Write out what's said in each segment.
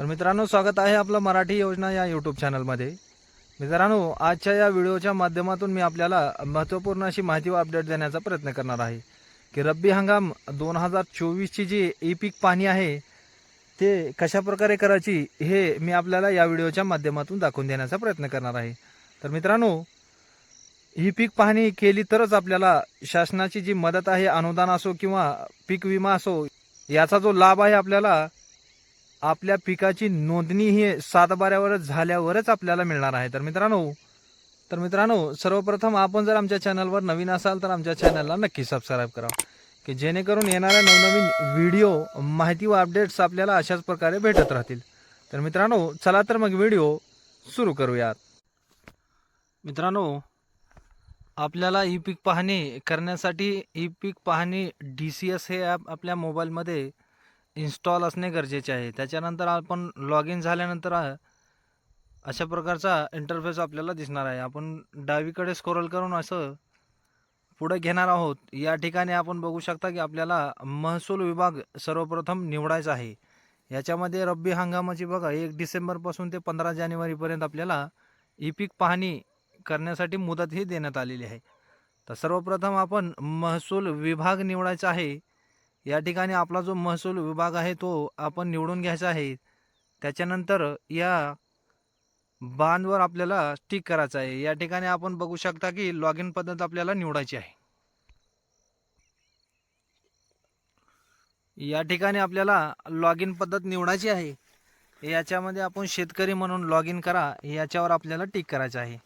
तर मित्रांनो स्वागत आहे आपलं मराठी योजना या यूट्यूब चॅनलमध्ये मित्रांनो आजच्या या व्हिडिओच्या माध्यमातून मी आपल्याला महत्त्वपूर्ण अशी माहिती व अपडेट देण्याचा प्रयत्न करणार आहे. की रब्बी हंगाम दोन हजार चोवीसची जी ई पीक पाहणी आहे ते कशा प्रकारे करायची हे मी आपल्याला या व्हिडिओच्या माध्यमातून दाखवून देण्याचा प्रयत्न करणार आहे. तर मित्रांनो ही पीक पाहणी केली तरच आपल्याला शासनाची जी मदत आहे अनुदान असो किंवा पीक विमा असो याचा जो लाभ आहे आपल्याला आपल्या पिकाची नोंदणी ही सातबाऱ्यावर झाल्यावरच आपल्याला मिळणार आहे. तर मित्रांनो तर मित्रांनो सर्वप्रथम आपण जर आमच्या चॅनलवर नवीन असाल तर आमच्या चॅनलला नक्की सबस्क्राईब करा की जेणेकरून येणाऱ्या नवनवीन व्हिडिओ माहिती व अपडेट्स आपल्याला अशाच प्रकारे भेटत राहतील. तर मित्रांनो चला तर मग व्हिडिओ सुरू करूयात. मित्रांनो आपल्याला ई पीक पाहणी करण्यासाठी ई पीक पाहणी डी सी एस हे ॲप आपल्या मोबाईलमध्ये इन्स्टॉल असणे गरजेचे आहे. त्याच्यानंतर आपण लॉग इन झाल्यानंतर अशा प्रकारचा इंटरफेस आपल्याला दिसणार आहे. आपण डावीकडे स्क्रोल करून असं पुढे घेणार आहोत. या ठिकाणी आपण बघू शकता की आपल्याला महसूल विभाग सर्वप्रथम निवडायचा आहे. याच्यामध्ये रब्बी हंगामाची बघा एक डिसेंबरपासून ते पंधरा जानेवारीपर्यंत आपल्याला ई पीक पाहणी करण्यासाठी मुदत ही देण्यात आलेली आहे. तर सर्वप्रथम आपण महसूल विभाग निवडायचा आहे. या ठिकाणी आपला जो महसूल विभाग आहे तो आपण निवडून घ्यायचा आहे. त्याच्यानंतर या बांधवर आपल्याला टिक करायचं आहे. या ठिकाणी आपण बघू शकता की लॉग इन पद्धत आपल्याला निवडायची आहे. या ठिकाणी आपल्याला लॉग इन पद्धत निवडायची आहे. याच्यामध्ये आपण शेतकरी म्हणून लॉग इन करा. याच्यावर आपल्याला टिक करायचं आहे.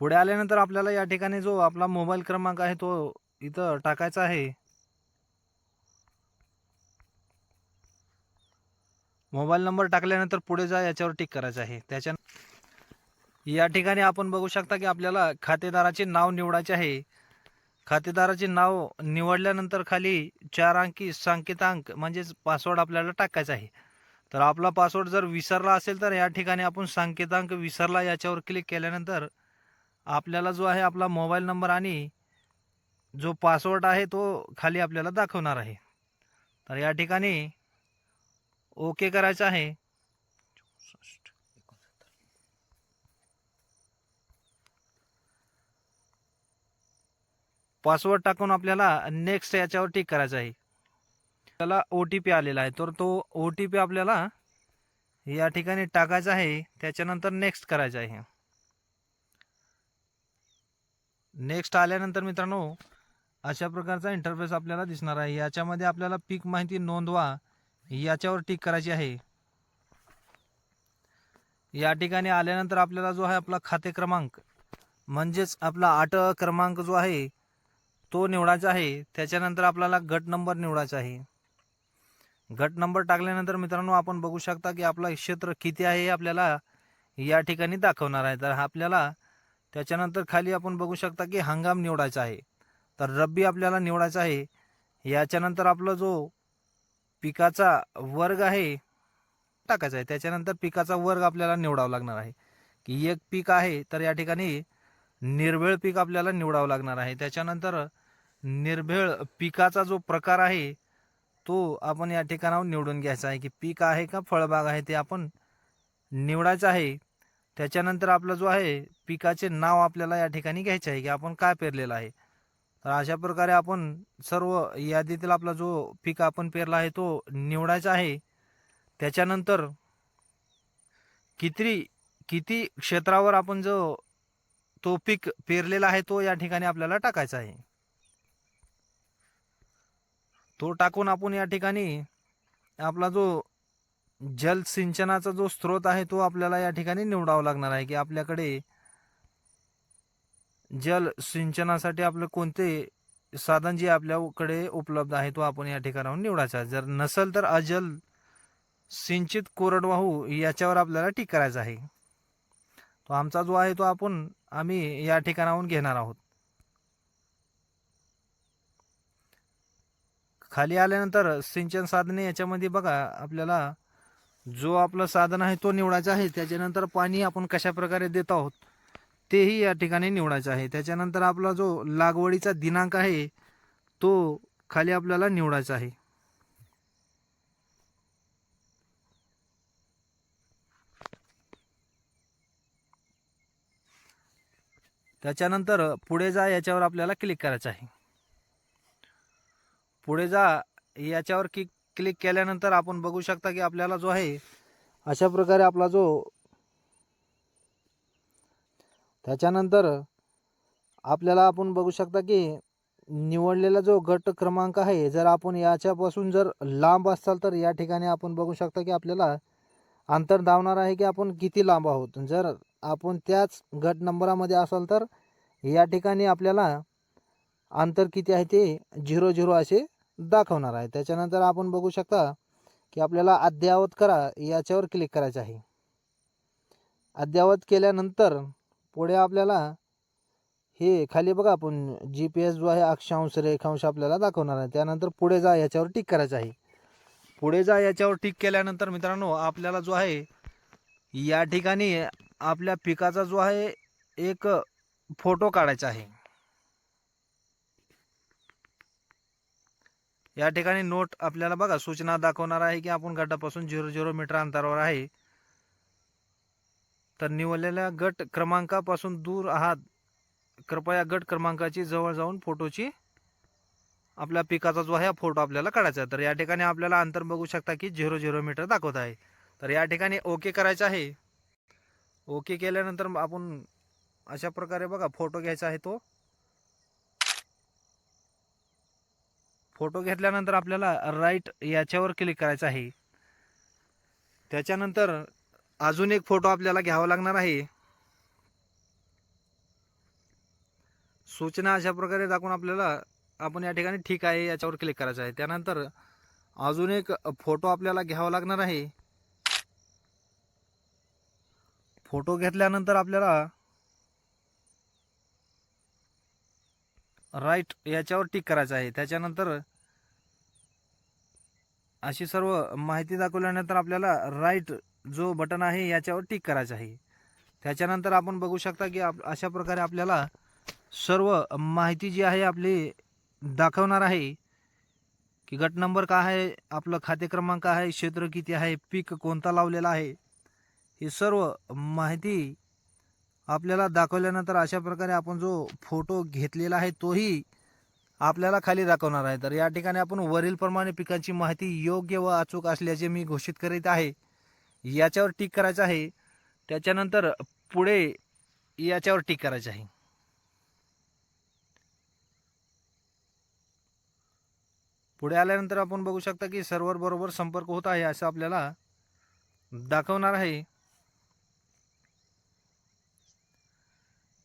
पुढे आल्यानंतर आपल्याला या ठिकाणी जो आपला मोबाईल क्रमांक आहे तो इथं टाकायचा आहे. मोबाईल नंबर टाकल्यानंतर पुढे जा याच्यावर टिक करायचं आहे. त्याच्या या ठिकाणी आपण बघू शकता की आपल्याला खातेदाराचे नाव निवडायचे आहे. खातेदाराचे नाव निवडल्यानंतर खाली चार अंकी सांकेतांक म्हणजेच पासवर्ड आपल्याला टाकायचा आहे. तर आपला पासवर्ड जर विसरला असेल तर या ठिकाणी आपण सांकेतांक विसरला याच्यावर क्लिक केल्यानंतर आपल्याला जो आहे आपला मोबाईल नंबर आणि जो पासवर्ड आहे तो खाली आपल्याला दाखवणार आहे. तर या ठिकाणी ओके करायचं आहे. पासवर्ड टाकून आपल्याला नेक्स्ट याच्यावर टिक करायचं आहे. त्याला ओ टी पी आलेला आहे. तर तो ओ टी पी आपल्याला या ठिकाणी टाकायचा आहे. त्याच्यानंतर नेक्स्ट करायचा आहे. नेक्स्ट आल्यानंतर मित्रांनो अशा प्रकारचा इंटरफेस आपल्याला दिसणार आहे. याच्यामध्ये आपल्याला पीक माहिती नोंदवा याच्यावर टिक करायची आहे. या ठिकाणी आल्यानंतर आपल्याला जो आहे आपला खाते क्रमांक म्हणजेच आपला आठ क्रमांक जो आहे तो निवडायचा आहे. त्याच्यानंतर आपल्याला गट नंबर निवडायचा आहे. गट नंबर टाकल्यानंतर मित्रांनो आपण बघू शकता की आपला क्षेत्र किती आहे हे आपल्याला या ठिकाणी दाखवणार आहे. तर आपल्याला त्याच्यानंतर खाली आपण बघू शकता की हंगाम निवडायचा आहे. तर रब्बी आपल्याला निवडायचा आहे. याच्यानंतर आपला जो पिकाचा वर्ग आहे टाकायचा आहे. त्याच्यानंतर पिकाचा वर्ग आपल्याला निवडावा लागणार आहे. की एक पीक आहे तर या ठिकाणी निर्भेळ पीक आपल्याला निवडावं लागणार आहे. त्याच्यानंतर निर्भेळ पिकाचा जो प्रकार आहे तो आपण या ठिकाणावर निवडून घ्यायचा आहे की पीक आहे का फळबाग आहे ते आपण निवडायचं आहे. त्याच्यानंतर आपला जो आहे पिकाचे नाव आपल्याला या ठिकाणी घ्यायचे आहे की आपण काय पेरलेलं आहे. तर अशा प्रकारे आपण सर्व यादीतील आपला जो पीक आपण पेरला आहे तो निवडायचा आहे. त्याच्यानंतर किती किती क्षेत्रावर आपण जो तो पीक पेरलेला आहे तो या ठिकाणी आपल्याला टाकायचा आहे. तो टाकून आपण या ठिकाणी आपला जो जल सिंचनाचा जो स्रोत आहे तो आपल्याला या ठिकाणी निवडावा लागणार आहे की आपल्याकडे जल सिंचनासाठी आपलं कोणते साधन जे आपल्याकडे उपलब्ध आहे तो आपण या ठिकाणाहून निवडायचा जर नसेल तर अजल सिंचित कोरडवाहू याच्यावर आपल्याला ठीक करायचा आहे. तो आमचा जो आहे तो आपण आम्ही या ठिकाणाहून घेणार आहोत. खाली आल्यानंतर सिंचन साधने याच्यामध्ये बघा आपल्याला जो आपलं साधन आहे तो निवडायचा आहे. त्याच्यानंतर पाणी आपण कशा प्रकारे देत आहोत तेही या ठिकाणी निवडायचं आहे. त्याच्यानंतर आपला जो लागवडीचा दिनांक आहे तो खाली आपल्याला निवडायचा आहे. त्याच्यानंतर पुढे जा याच्यावर आपल्याला क्लिक करायचं आहे. पुढे जा याच्यावर क्लिक क्लिक केल्यानंतर आपण बघू शकता की आपल्याला जो आहे अशा प्रकारे आपला जो त्याच्यानंतर आपल्याला आपण बघू शकता की निवडलेला जो गट क्रमांक आहे जर आपण याच्यापासून जर लांब असाल तर या ठिकाणी आपण बघू शकता की आपल्याला अंतर धावणार आहे की आपण किती लांब आहोत. जर आपण त्याच गट नंबरामध्ये असाल तर या ठिकाणी आपल्याला अंतर किती आहे ते झिरो झिरो असे दाखवणार आहे. त्याच्यानंतर आपण बघू शकता की आपल्याला अद्ययावत करा याच्यावर क्लिक करायचं आहे. अद्ययावत केल्यानंतर पुढे आपल्याला हे खाली बघा आपण जी पी एस जो आहे अक्षांश रेखांश आपल्याला दाखवणार आहे. त्यानंतर पुढे जा याच्यावर टिक करायचं आहे. पुढे जा याच्यावर टिक केल्यानंतर मित्रांनो आपल्याला जो आहे या ठिकाणी आपल्या पिकाचा जो आहे एक फोटो काढायचा आहे. या ठिकाणी नोट आपल्याला बघा सूचना दाखवणार आहे की आपण गटापासून झिरो झिरो मीटर अंतरावर आहे. तर निवडलेल्या गट क्रमांकापासून दूर आहात. कृपया गट क्रमांकाची जवळ जाऊन फोटोची आपल्या पिकाचा जो आहे फोटो आपल्याला काढायचा आहे. तर या ठिकाणी आपल्याला अंतर बघू शकता की झिरो झिरो मीटर दाखवत आहे. तर या ठिकाणी ओके करायचं आहे. ओके केल्यानंतर आपण अशा प्रकारे बघा फोटो घ्यायचा आहे तो. फोटो घेतल्यानंतर आपल्याला राईट याच्यावर क्लिक करायचं आहे. त्याच्यानंतर अजून एक फोटो आपल्याला घ्यावा लागणार आहे. सूचना अशा प्रकारे दाखवून आपल्याला आपण या ठिकाणी ठीक आहे याच्यावर क्लिक करायचं आहे. त्यानंतर अजून एक फोटो आपल्याला घ्यावा लागणार आहे. फोटो घेतल्यानंतर आपल्याला राईट याच्यावर टिक करायचं आहे. त्याच्यानंतर अशी सर्व माहिती दाखवल्यानंतर आपल्याला राईट जो बटन आहे याच्यावर टिक करायचं आहे. त्याच्यानंतर आपण बघू शकता की आप अशा प्रकारे आपल्याला सर्व माहिती जी आहे आपली दाखवणार आहे की गट नंबर काय आहे आपलं खाते क्रमांक आहे क्षेत्र किती आहे पीक कोणता लावलेला आहे ही सर्व माहिती आपल्याला दाखवल्यानंतर अशा प्रकारे आपण जो फोटो घेतलेला आहे तोही आपल्याला खाली दाखवणार आहे. तर या ठिकाणी आपण वरीलप्रमाणे पिकांची माहिती योग्य व अचूक असल्याचे मी घोषित करीत आहे. याच्यावर टिक करायचं आहे. त्याच्यानंतर पुढे याच्यावर टिक करायचं आहे. पुढे आल्यानंतर आपण बघू शकता की सर्व्हर बरोबर संपर्क होत आहे असं आपल्याला दाखवणार आहे.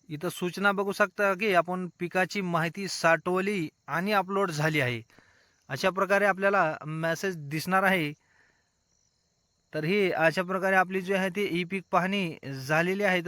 इथं सूचना बघू शकता की आपण पिकाची माहिती साठवली आणि अपलोड झाली आहे. अशा प्रकारे आपल्याला मेसेज दिसणार आहे. तर ही अशा प्रकारे आपली जी आहे ती ई पीक पाहणी झालेली आहे. तर